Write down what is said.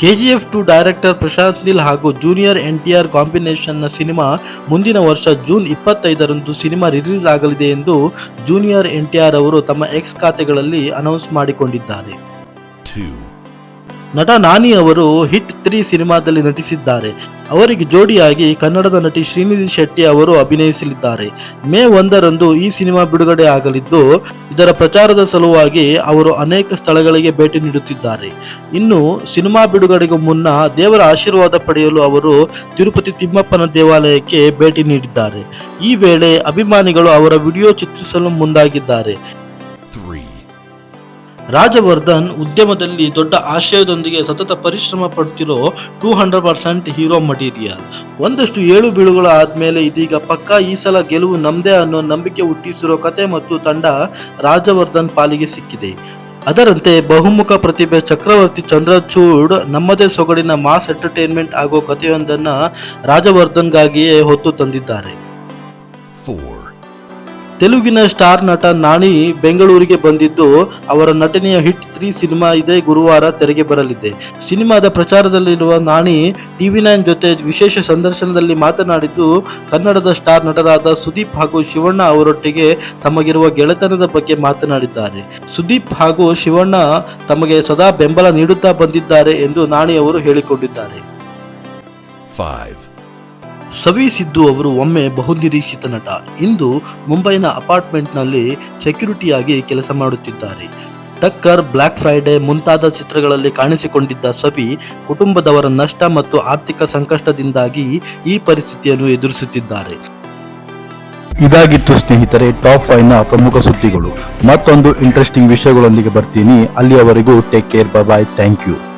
KGF two director Prashanth Neel ಹಾಗೂ junior N T R ಕಾಂಬಿನೇಷನ್ನ cinema ಮುಂದಿನ ವರ್ಷ ಜೂನ್ ಇಪ್ಪತ್ತೈದರಂದು ಸಿನಿಮಾ ರಿಲೀಸ್ ಆಗಲಿದೆ ಎಂದು ಜೂನಿಯರ್ ಎನ್ ಟಿ ಆರ್ ಅವರು ತಮ್ಮ ಎಕ್ಸ್ ಖಾತೆಗಳಲ್ಲಿ ಅನೌನ್ಸ್ ಮಾಡಿಕೊಂಡಿದ್ದಾರೆ. ನಟ ನಾನಿ ಅವರು ಹಿಟ್ ತ್ರೀ ಸಿನಿಮಾದಲ್ಲಿ ನಟಿಸಿದ್ದಾರೆ. ಅವರಿಗೆ ಜೋಡಿಯಾಗಿ ಕನ್ನಡದ ನಟಿ ಶ್ರೀನಿಧಿ ಶೆಟ್ಟಿ ಅವರು ಅಭಿನಯಿಸಲಿದ್ದಾರೆ. ಮೇ ಒಂದರಂದು ಈ ಸಿನಿಮಾ ಬಿಡುಗಡೆ ಆಗಲಿದ್ದು, ಇದರ ಪ್ರಚಾರದ ಸಲುವಾಗಿ ಅವರು ಅನೇಕ ಸ್ಥಳಗಳಿಗೆ ಭೇಟಿ ನೀಡುತ್ತಿದ್ದಾರೆ. ಇನ್ನು ಸಿನಿಮಾ ಬಿಡುಗಡೆಗೂ ಮುನ್ನ ದೇವರ ಆಶೀರ್ವಾದ ಪಡೆಯಲು ಅವರು ತಿರುಪತಿ ತಿಮ್ಮಪ್ಪನ ದೇವಾಲಯಕ್ಕೆ ಭೇಟಿ ನೀಡಿದ್ದಾರೆ. ಈ ವೇಳೆ ಅಭಿಮಾನಿಗಳು ಅವರ ವಿಡಿಯೋ ಚಿತ್ರಿಸಲು ಮುಂದಾಗಿದ್ದಾರೆ. ರಾಜವರ್ಧನ್ ಉದ್ಯಮದಲ್ಲಿ ದೊಡ್ಡ ಆಶಯದೊಂದಿಗೆ ಸತತ ಪರಿಶ್ರಮ ಪಡ್ತಿರೋ two hundred percent hero material ಒಂದಷ್ಟು ಏಳು ಬೀಳುಗಳ ಆದ್ಮೇಲೆ ಇದೀಗ ಪಕ್ಕಾ ಈ ಸಲ ಗೆಲುವು ನಮ್ದೇ ಅನ್ನೋ ನಂಬಿಕೆ ಹುಟ್ಟಿಸಿರೋ ಕತೆ ಮತ್ತು ತಂಡ ರಾಜವರ್ಧನ್ ಪಾಲಿಗೆ ಸಿಕ್ಕಿದೆ. ಅದರಂತೆ ಬಹುಮುಖ ಪ್ರತಿಭೆ ಚಕ್ರವರ್ತಿ ಚಂದ್ರಚೂಡ್ ನಮ್ಮದೇ ಸೊಗಡಿನ ಮಾಸ್ ಎಂಟರ್ಟೈನ್ಮೆಂಟ್ ಆಗೋ ಕಥೆಯೊಂದನ್ನು ರಾಜವರ್ಧನ್ಗಾಗಿಯೇ ಹೊತ್ತು ತಂದಿದ್ದಾರೆ. Four, ತೆಲುಗಿನ ಸ್ಟಾರ್ ನಟ ನಾಣಿ ಬೆಂಗಳೂರಿಗೆ ಬಂದಿದ್ದು, ಅವರ ನಟನೆಯ ಹಿಟ್ ತ್ರೀ ಸಿನಿಮಾ ಇದೇ ಗುರುವಾರ ತೆರೆಗೆ ಬರಲಿದೆ. ಸಿನಿಮಾದ ಪ್ರಚಾರದಲ್ಲಿರುವ ನಾಣಿ ಟಿವಿ ನೈನ್ ಜೊತೆ ವಿಶೇಷ ಸಂದರ್ಶನದಲ್ಲಿ ಮಾತನಾಡಿದ್ದು, ಕನ್ನಡದ ಸ್ಟಾರ್ ನಟರಾದ ಸುದೀಪ್ ಹಾಗೂ ಶಿವಣ್ಣ ಅವರೊಟ್ಟಿಗೆ ತಮಗಿರುವ ಗೆಳೆತನದ ಬಗ್ಗೆ ಮಾತನಾಡಿದ್ದಾರೆ. ಸುದೀಪ್ ಹಾಗೂ ಶಿವಣ್ಣ ತಮಗೆ ಸದಾ ಬೆಂಬಲ ನೀಡುತ್ತಾ ಬಂದಿದ್ದಾರೆ ಎಂದು ನಾಣಿ ಅವರು ಹೇಳಿಕೊಂಡಿದ್ದಾರೆ. ಸವಿ ಸಿದ್ದು ಅವರು ಒಮ್ಮೆ ಬಹುನಿರೀಕ್ಷಿತ ನಟ. ಇಂದು ಮುಂಬೈನ ಅಪಾರ್ಟ್ಮೆಂಟ್ನಲ್ಲಿ ಸೆಕ್ಯೂರಿಟಿಯಾಗಿ ಕೆಲಸ ಮಾಡುತ್ತಿದ್ದಾರೆ. ಟಕ್ಕರ್ ಬ್ಲ್ಯಾಕ್ ಫ್ರೈಡೆ ಮುಂತಾದ ಚಿತ್ರಗಳಲ್ಲಿ ಕಾಣಿಸಿಕೊಂಡಿದ್ದ ಸವಿ ಕುಟುಂಬದವರ ನಷ್ಟ ಮತ್ತು ಆರ್ಥಿಕ ಸಂಕಷ್ಟದಿಂದಾಗಿ ಈ ಪರಿಸ್ಥಿತಿಯನ್ನು ಎದುರಿಸುತ್ತಿದ್ದಾರೆ. ಇದಾಗಿತ್ತು ಸ್ನೇಹಿತರೆ, ಟಾಪ್ ಫೈವ್ನ ಪ್ರಮುಖ ಸುದ್ದಿಗಳು. ಮತ್ತೊಂದು ಇಂಟ್ರೆಸ್ಟಿಂಗ್ ವಿಷಯಗಳೊಂದಿಗೆ ಬರ್ತೀನಿ. ಅಲ್ಲಿಯವರೆಗೂ take care bye thank you.